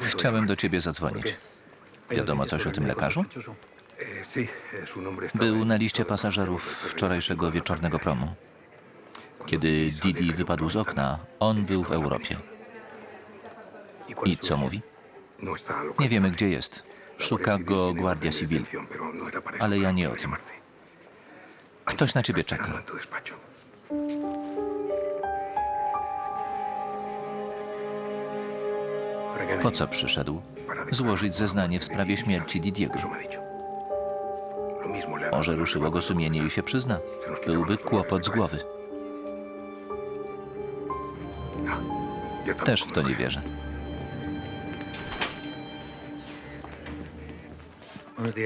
Chciałem do ciebie zadzwonić. Wiadomo coś o tym lekarzu? Był na liście pasażerów wczorajszego wieczornego promu. Kiedy Didi wypadł z okna, on był w Europie. I co mówi? Nie wiemy, gdzie jest. Szuka go Guardia Civil, ale ja nie o tym. Ktoś na ciebie czeka. Po co przyszedł? Złożyć zeznanie w sprawie śmierci Didiego. Może ruszyło go sumienie i się przyzna. Byłby kłopot z głowy. Też w to nie wierzę.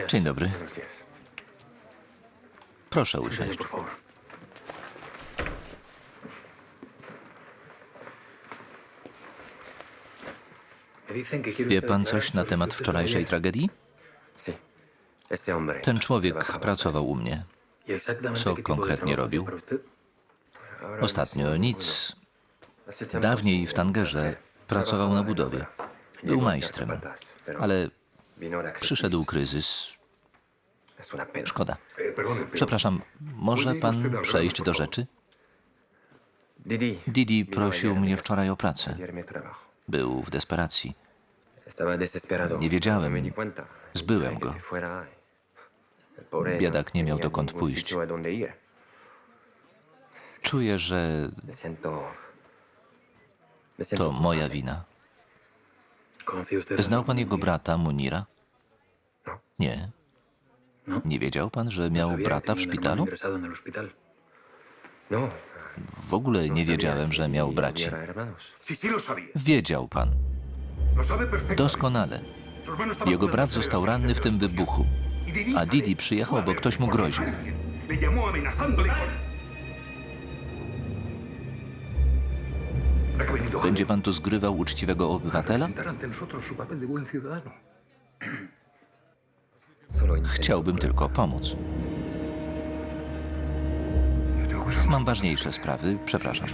Dzień dobry. Proszę usiąść. Wie pan coś na temat wczorajszej tragedii? Ten człowiek pracował u mnie. Co konkretnie robił? Ostatnio nic. Dawniej w Tangerze pracował na budowie. Był majstrem, ale przyszedł kryzys. Szkoda. Przepraszam, może pan przejść do rzeczy? Didi prosił mnie wczoraj o pracę. Był w desperacji. Nie wiedziałem. Zbyłem go. Biedak nie miał dokąd pójść. Czuję, że to moja wina. Znał pan jego brata, Munira? Nie. Nie wiedział pan, że miał brata w szpitalu? W ogóle nie wiedziałem, że miał braci. Wiedział pan. Doskonale. Jego brat został ranny w tym wybuchu, a Didi przyjechał, bo ktoś mu groził. Będzie pan tu zgrywał uczciwego obywatela? Chciałbym tylko pomóc. Mam ważniejsze sprawy, przepraszam.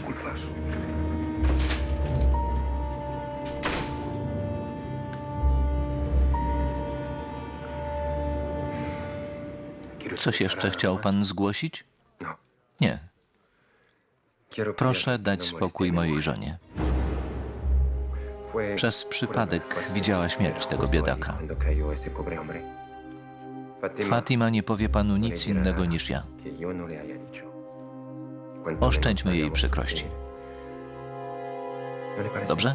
Coś jeszcze chciał pan zgłosić? Nie. Proszę dać spokój mojej żonie. Przez przypadek widziała śmierć tego biedaka. Fatima nie powie panu nic innego niż ja. Oszczędźmy jej przykrości. Dobrze?